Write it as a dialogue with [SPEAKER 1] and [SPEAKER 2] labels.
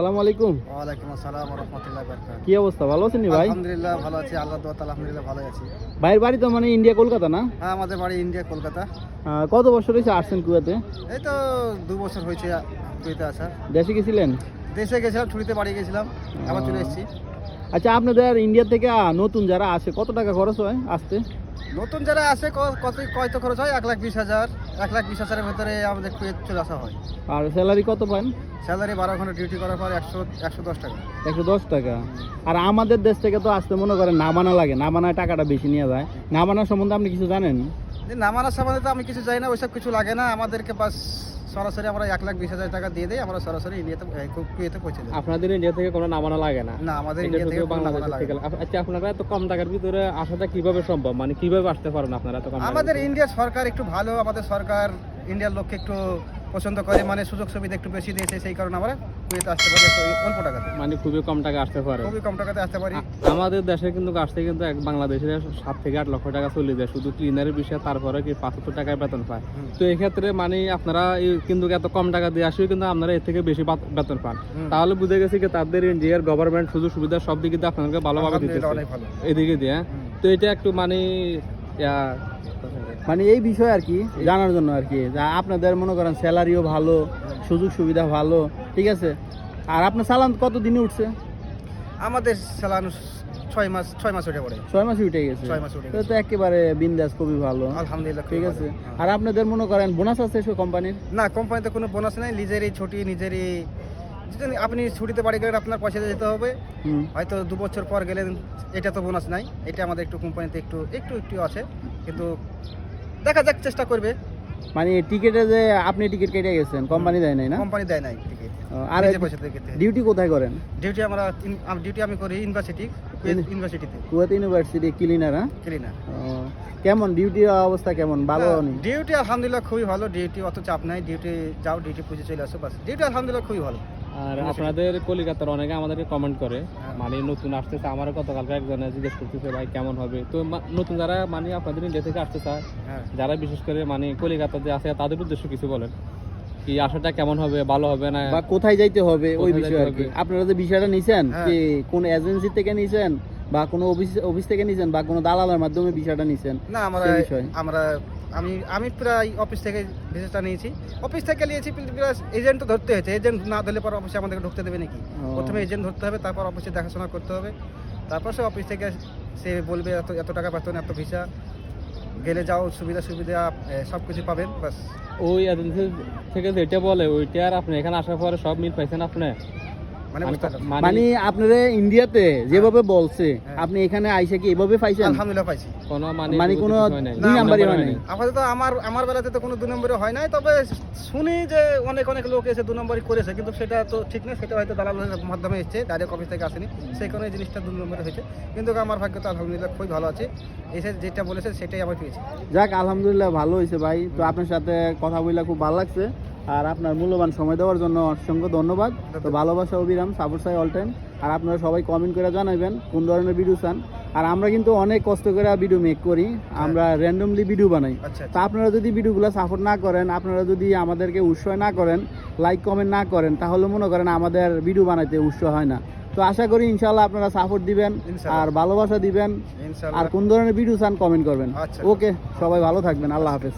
[SPEAKER 1] সালাম আলাইকুম।
[SPEAKER 2] ওয়ালাইকুম আসসালাম রহমতুল্লাহ বরকাত
[SPEAKER 1] কি অবস্থা? ভালো আছেন ভাই?
[SPEAKER 2] আলহামদুলিল্লাহ ভালো আছি আল্লাহ দোয়া আলহামদুলিল্লাহ ভালো আছি।
[SPEAKER 1] ভাইয়ের বাড়ি তো মানে ইন্ডিয়া কলকাতা না?
[SPEAKER 2] হ্যাঁ আমাদের বাড়ি ইন্ডিয়া কলকাতা।
[SPEAKER 1] কত বছর হয়েছে আসছেন কুয়াতে?
[SPEAKER 2] এই তো দু বছর হয়েছে কুয়েতে আসা
[SPEAKER 1] দেশে গেছিলেন?
[SPEAKER 2] দেশে গেছিলাম ছুটিতে বাড়ি গেছিলাম আবার চলে এসেছি।
[SPEAKER 1] আচ্ছা আপনাদের ইন্ডিয়া থেকে নতুন যারা আসে কত টাকা খরচ হয় আসতে?
[SPEAKER 2] নতুন যারা আছে কত কত খরচ হয়? এক লাখ বিশ হাজার। এক লাখ বিশ হাজারের ভেতরে আমাদের কুয়েত চলে আসা হয়।
[SPEAKER 1] আর স্যালারি কত পান?
[SPEAKER 2] স্যালারি বারো ঘণ্টা ডিউটি করার পর একশো একশো দশ টাকা।
[SPEAKER 1] একশো দশ টাকা। আর আমাদের দেশ থেকে তো আসতে মনে করেন নামানা লাগে। নামানায় টাকাটা বেশি নিয়ে যায়। নামানা সম্বন্ধে আপনি কিছু জানেন?
[SPEAKER 2] যে নামানোর সম্বন্ধে তো আমি কিছু জানি না ওইসব কিছু লাগে না। আমাদেরকে বাস সরাসরি আমরা এক লাখ বিশ হাজার টাকা দিয়ে দিই আমরা সরাসরি ইন্ডিয়াতে কুয়েতে পৌঁছে যাই
[SPEAKER 3] আপনাদের ইন্ডিয়া থেকে কোনো নামানো লাগে না?
[SPEAKER 2] না আমাদের ইন্ডিয়া থেকে
[SPEAKER 3] বাংলাদেশ থেকে আচ্ছা আপনারা এত কম টাকার ভিতরে আসাটা কীভাবে সম্ভব? মানে কীভাবে আসতে পারেন আপনারা এত কম
[SPEAKER 2] আমাদের ইন্ডিয়া সরকার একটু ভালো আমাদের সরকার ইন্ডিয়ার লোককে একটু পছন্দ করে মানে সুযোগ সুবিধা একটু বেশি দিয়েছে সেই কারণে আমরা কুয়েতে আসতে পারি অল্প টাকাতে।
[SPEAKER 3] মানে খুবই কম টাকা আসতে পারে।
[SPEAKER 2] খুবই কম টাকাতে আসতে পারি।
[SPEAKER 3] আমাদের দেশে কিন্তু আসতে কিন্তু এক বাংলাদেশের সাত থেকে আট লক্ষ টাকা চলে যায় শুধু ক্লিনারের বিষয়ে তারপরে কি পাঁচাত্তর টাকায় বেতন পায়। তো এক্ষেত্রে মানে আপনারা কিন্তু এত কম টাকা দিয়ে আসেও কিন্তু আপনারা এর থেকে বেশি বেতন পান। তাহলে বুঝে গেছি কি তাদের ইন্ডিয়ার গভর্নমেন্ট সুযোগ সুবিধা সব দিকে দিয়ে আপনাদেরকে ভালোভাবে
[SPEAKER 2] ভালো।
[SPEAKER 3] এদিকে দিয়ে হ্যাঁ? তো এটা একটু মানে
[SPEAKER 1] মানে এই বিষয় আর কি জানার জন্য আর কি আপনাদের মনে করেন স্যালারিও ভালো সুযোগ সুবিধা ভালো ঠিক আছে? আর আপনার সালান কত দিনে উঠছে?
[SPEAKER 2] আমাদের চালানো ছয় মাস ছয় মাস উঠে পড়ে।
[SPEAKER 1] ছয় মাসে উঠে গেছে।
[SPEAKER 2] ছয় মাস উঠে
[SPEAKER 1] তো
[SPEAKER 2] গেছে
[SPEAKER 1] তো একেবারে বিন্দাস খুবই ভালো।
[SPEAKER 2] আলহামদুলিল্লাহ
[SPEAKER 1] ঠিক আছে?
[SPEAKER 2] হ্যাঁ।
[SPEAKER 1] আর আপনাদের মনে করেন বোনাস আছে সব কোম্পানির
[SPEAKER 2] না কোম্পানিতে কোনো বোনাস নেই নিজেরই ছুটি নিজেরই আপনি ছুটিতে বাড়ি গেলে আপনার পয়সা যেতে হবে। হয়তো দু বছর পর গেলেন এটা তো বোনাস নাই এটা আমাদের একটু কোম্পানিতে একটু একটু একটু আছে। কিন্তু দেখা যাক চেষ্টা করবে।
[SPEAKER 1] মানে টিকেটে যে আপনি টিকিট কেটে গেছেন কোম্পানি দেয় নাই না?
[SPEAKER 2] কোম্পানি দেয় নাই টিকিট।
[SPEAKER 1] আর
[SPEAKER 2] নিজে পয়সা থেকে
[SPEAKER 1] ডিউটি কোথায় করেন?
[SPEAKER 2] ডিউটি আমরা ডিউটি আমি করি ইউনিভার্সিটি ইউনিভার্সিটিতে।
[SPEAKER 1] কুয়েত ইউনিভার্সিটি ক্লিনার হ্যাঁ?
[SPEAKER 2] ক্লিনার।
[SPEAKER 1] কেমন? ডিউটির অবস্থা কেমন? ভালো
[SPEAKER 2] ডিউটি আলহামদুলিল্লাহ খুবই ভালো। ডিউটি অত চাপ নাই ডিউটি যাও ডিউটি পুজো চলে আসো বাস। ডিউটি আলহামদুলিল্লাহ খুবই ভালো।
[SPEAKER 3] আর আপনাদের কলিকাতার অনেকে আমাদেরকে কমেন্ট করে
[SPEAKER 2] হ্যাঁ।
[SPEAKER 3] মানে নতুন আসতেছে আমারও গতকালকে একজনে জিজ্ঞেস করতেছে ভাই কেমন হবে? তো নতুন যারা মানে আপনাদের ইন্ডিয়া থেকে আসতে চায়
[SPEAKER 2] হ্যাঁ।
[SPEAKER 3] যারা বিশেষ করে মানে কলিকাতা যে আছে তাদের উদ্দেশ্য কিছু বলেন। কি আসাটা কেমন হবে ভালো হবে না?
[SPEAKER 1] বা কোথায় যাইতে হবে ওই বিষয়ে আর কি। আপনারা যে বিষয়টা নিছেন
[SPEAKER 2] হ্যাঁ।
[SPEAKER 1] কি কোন এজেন্সি থেকে নিছেন বা কোনো অফিস অফিস থেকে নিছেন বা কোনো দালালের মাধ্যমে বিষয়টা নিছেন
[SPEAKER 2] না আমরা
[SPEAKER 1] বিষয়।
[SPEAKER 2] আমরা আমি আমি প্রায় অফিস থেকে ভিজিটটা নিয়েছি। অফিস থেকে নিয়েছি এজেন্ট তো ধরতে হয়েছে। এজেন্ট না ধরলে পর অফিসে আমাদেরকে ঢুকতে দেবে নাকি। প্রথমে এজেন্ট ধরতে হবে তারপর অফিসে দেখাশোনা করতে হবে। তারপর সে অফিস থেকে সে বলবে এত এত টাকা বেতন এত ভিসা গেলে যাও সুবিধা সুবিধা সব কিছু পাবেন বাস।
[SPEAKER 3] ওই এজেন্সি থেকে যেটা বলে ওইটা আর আপনি এখানে আসার পরে সব মিল পাইছেন আপনি?
[SPEAKER 2] মানে পারলাম।
[SPEAKER 3] মানে
[SPEAKER 1] আপনারা ইন্ডিয়াতে যেভাবে বলছে
[SPEAKER 2] হ্যাঁ।
[SPEAKER 1] আপনি এখানে আইসে কি এভাবে পাইছেন?
[SPEAKER 2] আলহামদুলিল্লাহ পাইছি।
[SPEAKER 3] কোনো মানে
[SPEAKER 1] মানে কোনো দুই নাম্বারই হয় নাই।
[SPEAKER 2] আপাতত আমার আমার বেলাতে তো কোনো দু নম্বরে হয় নাই তবে শুনি যে অনেক অনেক লোক এসে দু নম্বরই করেছে কিন্তু সেটা তো ঠিক না সেটা হয়তো দালালের মাধ্যমে এসছে ডাইরেক্ট অফিস থেকে আসেনি। সেই কারণে এই জিনিসটা দু নম্বরে হয়েছে। কিন্তু আমার ভাগ্য তো আলহামদুলিল্লাহ খুবই ভালো আছে। এসে যেটা বলেছে সেটাই আমি পেয়েছি।
[SPEAKER 1] যাক আলহামদুলিল্লাহ ভালো হয়েছে ভাই। তো আপনার সাথে কথা বলে খুব ভালো লাগছে। আর আপনার মূল্যবান সময় দেওয়ার জন্য অসংখ্য ধন্যবাদ। তো ভালোবাসা অবিরাম সাপোর্ট চাই অল টাইম আর আপনারা সবাই কমেন্ট করে জানাবেন কোন ধরনের ভিডিও চান। আর আমরা কিন্তু অনেক কষ্ট করে ভিডিও মেক করি। আমরা র্যান্ডমলি ভিডিও বানাই।
[SPEAKER 2] আচ্ছা
[SPEAKER 1] তা আপনারা যদি ভিডিওগুলো সাপোর্ট না করেন আপনারা যদি আমাদেরকে উৎসাহ না করেন লাইক কমেন্ট না করেন তাহলে মনে করেন আমাদের ভিডিও বানাইতে উৎসাহ হয় না। তো আশা করি ইনশাল্লাহ আপনারা সাপোর্ট দিবেন আর ভালোবাসা দিবেন। আর কোন ধরনের ভিডিও চান কমেন্ট করবেন।
[SPEAKER 2] আচ্ছা।
[SPEAKER 1] ওকে সবাই ভালো থাকবেন। আল্লাহ হাফেজ।